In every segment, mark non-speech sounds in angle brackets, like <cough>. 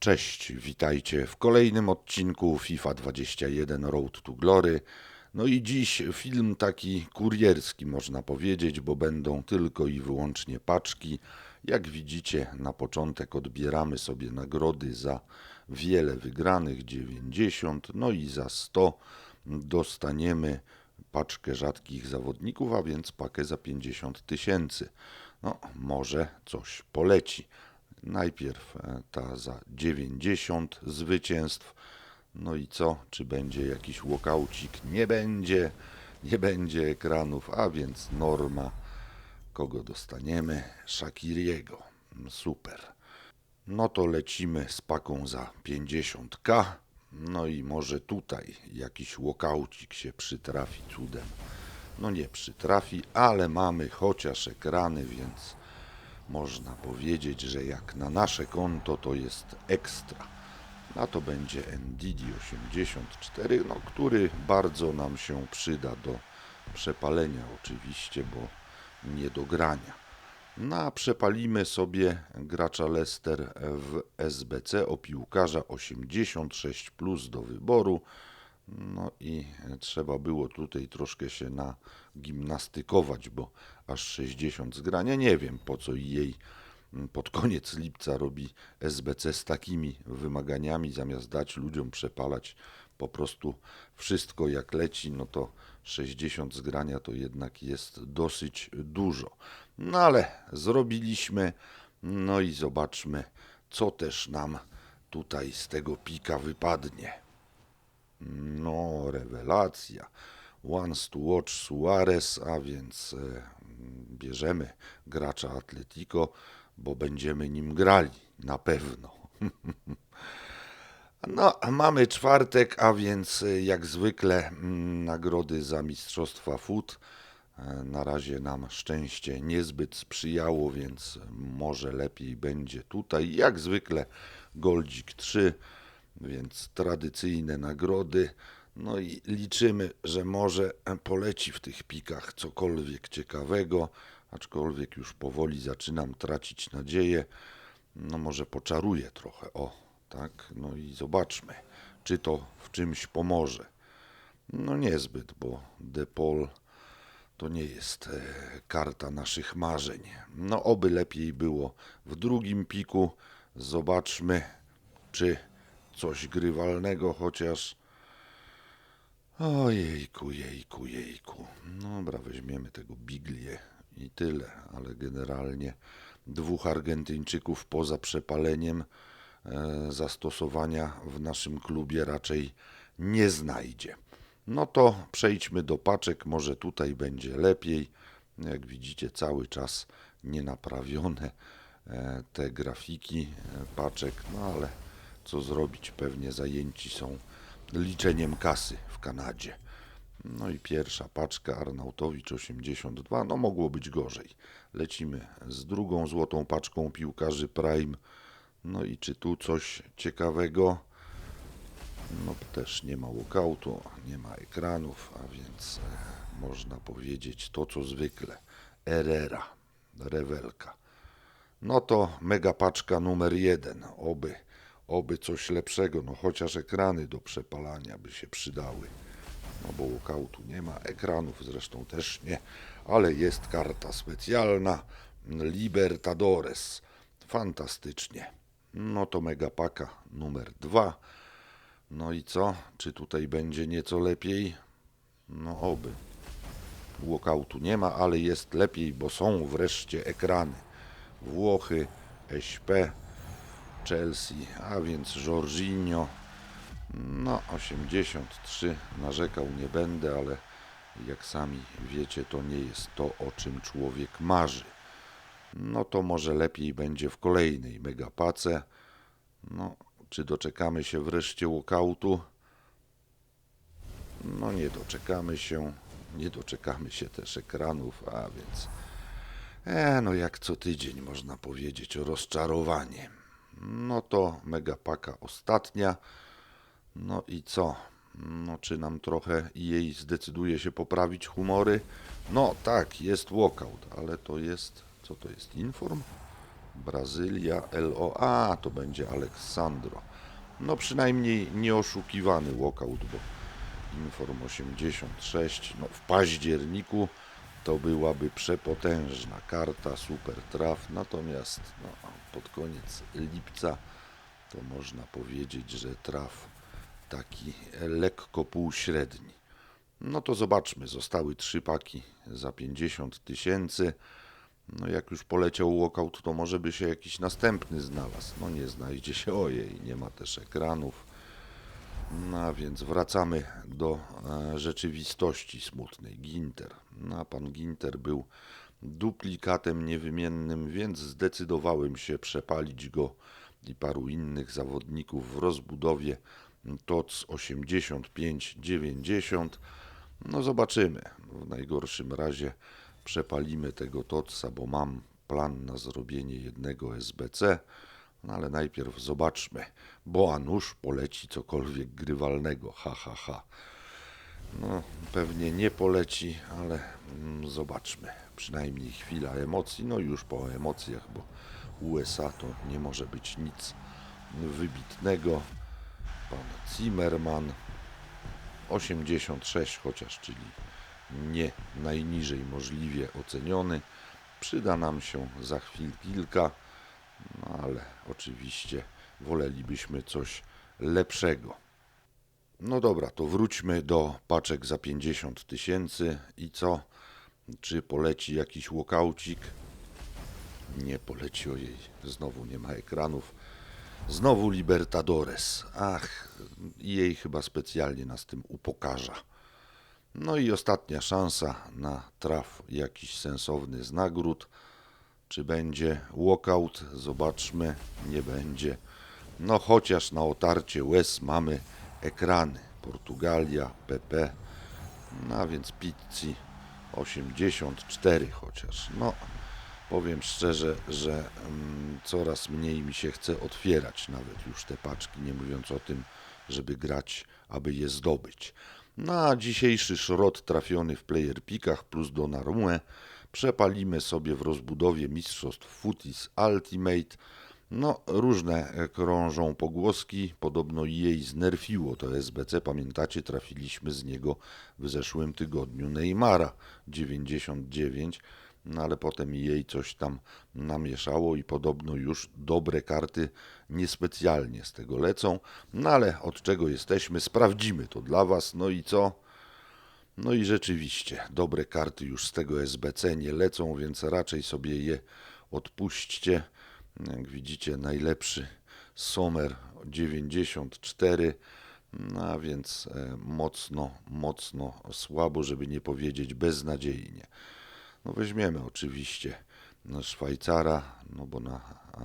Cześć, witajcie w kolejnym odcinku FIFA 21 Road to Glory. No i dziś film taki kurierski można powiedzieć, bo będą tylko i wyłącznie paczki. Jak widzicie, na początek odbieramy sobie nagrody za wiele wygranych, 90, no i za 100 dostaniemy paczkę rzadkich zawodników, a więc pakę za 50 tysięcy. No, może coś poleci. Najpierw e, ta za 90 zwycięstw. No i co? Czy będzie jakiś walkaucik? Nie będzie. Nie będzie ekranów, a więc norma. Kogo dostaniemy? Shakiriego. Super. No to lecimy z paką za 50k. No i może tutaj jakiś walkaucik się przytrafi cudem. No nie przytrafi, ale mamy chociaż ekrany, więc można powiedzieć, że jak na nasze konto to jest ekstra. A to będzie NDD 84, no, który bardzo nam się przyda do przepalenia oczywiście, bo nie do grania. No a przepalimy sobie gracza Leicester w SBC o piłkarza 86 plus do wyboru. No i trzeba było tutaj troszkę się nagimnastykować, bo aż 60 zgrania. Nie wiem po co jej pod koniec lipca robi SBC z takimi wymaganiami, zamiast dać ludziom przepalać po prostu wszystko jak leci, no to 60 zgrania to jednak jest dosyć dużo. No ale zrobiliśmy, no i zobaczmy, co też nam tutaj z tego pika wypadnie. No, rewelacja. Once to watch Suarez, a więc e, bierzemy gracza Atletico, bo będziemy nim grali, na pewno. <laughs> No, mamy czwartek, a więc e, jak zwykle mm, nagrody za Mistrzostwa Food. E, Na razie nam szczęście niezbyt sprzyjało, więc może lepiej będzie tutaj. Jak zwykle Goldzik 3, więc tradycyjne nagrody. No i liczymy, że może poleci w tych pikach cokolwiek ciekawego, aczkolwiek już powoli zaczynam tracić nadzieję. No może poczaruję trochę, o, tak, no i zobaczmy, czy to w czymś pomoże. No niezbyt, bo Depol to nie jest e, karta naszych marzeń. No oby lepiej było w drugim piku. Zobaczmy, czy coś grywalnego chociaż. Ojejku, jejku, jejku. Dobra, weźmiemy tego Biglię i tyle, ale generalnie dwóch Argentyńczyków poza przepaleniem e, zastosowania w naszym klubie raczej nie znajdzie. No to przejdźmy do paczek, może tutaj będzie lepiej. Jak widzicie, cały czas nienaprawione e, te grafiki e, paczek, no ale co zrobić, pewnie zajęci są liczeniem kasy w Kanadzie. No i pierwsza paczka Arnautowicz 82, no mogło być gorzej. Lecimy z drugą złotą paczką piłkarzy Prime. No i czy tu coś ciekawego? No też nie ma walkoutu, nie ma ekranów, a więc e, można powiedzieć to co zwykle. Herrera, rewelka. No to mega paczka numer jeden. Oby, oby coś lepszego, no chociaż ekrany do przepalania by się przydały. No bo walkoutu nie ma, ekranów zresztą też nie, ale jest karta specjalna Libertadores. Fantastycznie. No to mega paka numer dwa. No i co? Czy tutaj będzie nieco lepiej? No oby. Walkoutu nie ma, ale jest lepiej, bo są wreszcie ekrany. Włochy, SP, Chelsea, a więc Jorginho. No 83 narzekał nie będę, ale jak sami wiecie, to nie jest to, o czym człowiek marzy. No to może lepiej będzie w kolejnej megapace. No, czy doczekamy się wreszcie walkoutu? No nie doczekamy się. Nie doczekamy się też ekranów, a więc... E, no jak co tydzień można powiedzieć o rozczarowanie. No to megapaka ostatnia. No i co? No czy nam trochę jej zdecyduje się poprawić humory? No tak, jest walkout, ale to jest... Co to jest? Inform? Brazylia, LOA, to będzie Aleksandro. No przynajmniej nieoszukiwany walkout, bo Inform 86, no w październiku to byłaby przepotężna karta, super traf, natomiast no, pod koniec lipca to można powiedzieć, że traf taki lekko półśredni. No to zobaczmy, zostały trzy paki za 50 tysięcy. No jak już poleciał walkout, to może by się jakiś następny znalazł. No nie znajdzie się, ojej, nie ma też ekranów. No a więc wracamy do e, rzeczywistości smutnej. Ginter. No a pan Ginter był duplikatem niewymiennym, więc zdecydowałem się przepalić go i paru innych zawodników w rozbudowie TOC 85-90. No zobaczymy. W najgorszym razie przepalimy tego TOCa, bo mam plan na zrobienie jednego SBC. No ale najpierw zobaczmy, bo a poleci cokolwiek grywalnego, ha ha ha. No pewnie nie poleci, ale mm, zobaczmy. Przynajmniej chwila emocji, no już po emocjach, bo USA to nie może być nic wybitnego. Pan Zimmerman 86 chociaż, czyli nie najniżej możliwie oceniony. Przyda nam się za chwil kilka, no ale oczywiście wolelibyśmy coś lepszego. No dobra, to wróćmy do paczek za 50 tysięcy i co? Czy poleci jakiś walkaucik? Nie poleci, ojej, znowu nie ma ekranów. Znowu Libertadores. Ach, jej chyba specjalnie nas tym upokarza. No i ostatnia szansa na traf jakiś sensowny z nagród. Czy będzie walkout? Zobaczmy. Nie będzie. No chociaż na otarcie łez mamy ekrany. Portugalia, PP. No a więc Pizzi 84 chociaż. No powiem szczerze, że mm, coraz mniej mi się chce otwierać nawet już te paczki, nie mówiąc o tym, żeby grać, aby je zdobyć. Na dzisiejszy szrot trafiony w player pikach plus Donnarumę przepalimy sobie w rozbudowie mistrzostw Footies Ultimate. No, różne krążą pogłoski. Podobno jej znerfiło to SBC. Pamiętacie, trafiliśmy z niego w zeszłym tygodniu Neymara 99 no ale potem jej coś tam namieszało i podobno już dobre karty niespecjalnie z tego lecą. No ale od czego jesteśmy? Sprawdzimy to dla Was. No i co? No i rzeczywiście, dobre karty już z tego SBC nie lecą, więc raczej sobie je odpuśćcie. Jak widzicie, najlepszy Sommer 94. No a więc e, mocno, mocno słabo, żeby nie powiedzieć beznadziejnie. No weźmiemy oczywiście Szwajcara, no bo na,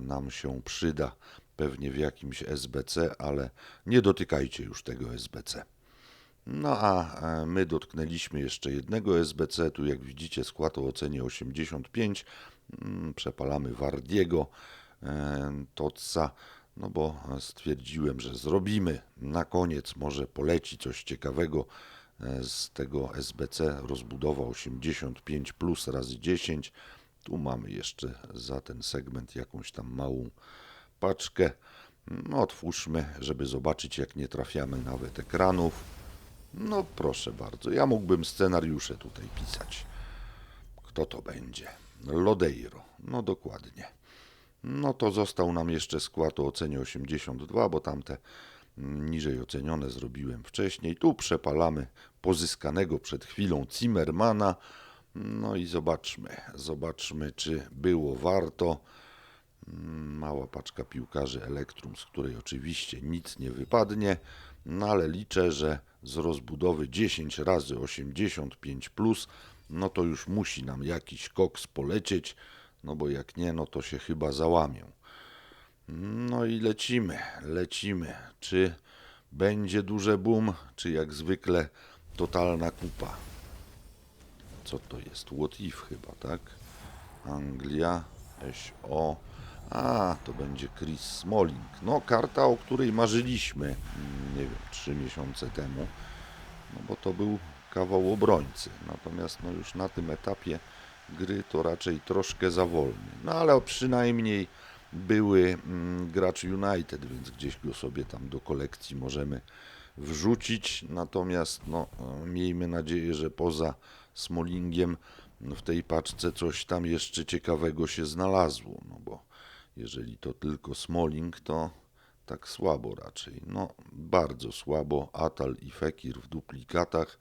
nam się przyda pewnie w jakimś SBC, ale nie dotykajcie już tego SBC. No a e, my dotknęliśmy jeszcze jednego SBC, tu jak widzicie skład o ocenie 85, mm, przepalamy Wardiego, e, Totsa, no bo stwierdziłem, że zrobimy na koniec, może poleci coś ciekawego, z tego SBC rozbudowa 85 plus razy 10. Tu mamy jeszcze za ten segment jakąś tam małą paczkę. No, otwórzmy, żeby zobaczyć, jak nie trafiamy nawet ekranów. No, proszę bardzo, ja mógłbym scenariusze tutaj pisać. Kto to będzie? Lodeiro. No, dokładnie. No to został nam jeszcze skład o ocenie 82, bo tamte niżej ocenione zrobiłem wcześniej. Tu przepalamy pozyskanego przed chwilą Zimmermana. No i zobaczmy, zobaczmy, czy było warto. Mała paczka piłkarzy Elektrum, z której oczywiście nic nie wypadnie, no ale liczę, że z rozbudowy 10 razy 85 plus, no to już musi nam jakiś koks polecieć, no bo jak nie, no to się chyba załamią. No i lecimy, lecimy. Czy będzie duże boom, czy jak zwykle totalna kupa? Co to jest? What if chyba, tak? Anglia, SO. A, to będzie Chris Smalling. No, karta, o której marzyliśmy, mm, nie wiem, trzy miesiące temu. No bo to był kawał obrońcy. Natomiast no już na tym etapie gry to raczej troszkę za wolny. No ale przynajmniej były mm, gracz United, więc gdzieś go sobie tam do kolekcji możemy wrzucić. Natomiast no, miejmy nadzieję, że poza Smolingiem w tej paczce coś tam jeszcze ciekawego się znalazło. No jeżeli to tylko Smoling, to tak słabo raczej. No, bardzo słabo. Atal i Fekir w duplikatach.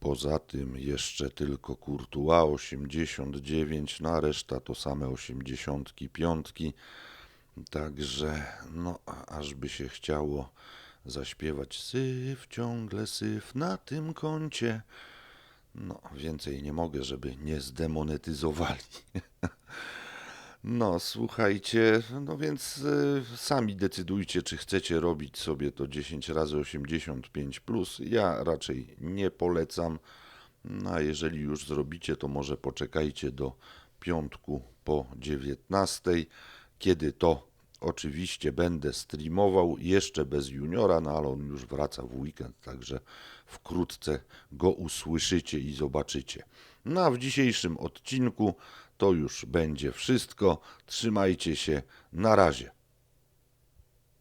Poza tym jeszcze tylko Courtois 89, na reszta to same 85. Także, no, aż by się chciało zaśpiewać syf, ciągle syf na tym koncie. No, więcej nie mogę, żeby nie zdemonetyzowali. <laughs> No, słuchajcie, no więc y, sami decydujcie, czy chcecie robić sobie to 10 razy 85 plus. Ja raczej nie polecam. No, a jeżeli już zrobicie, to może poczekajcie do piątku po 19, kiedy to oczywiście będę streamował jeszcze bez juniora, no ale on już wraca w weekend, także wkrótce go usłyszycie i zobaczycie. No a w dzisiejszym odcinku to już będzie wszystko. Trzymajcie się. Na razie.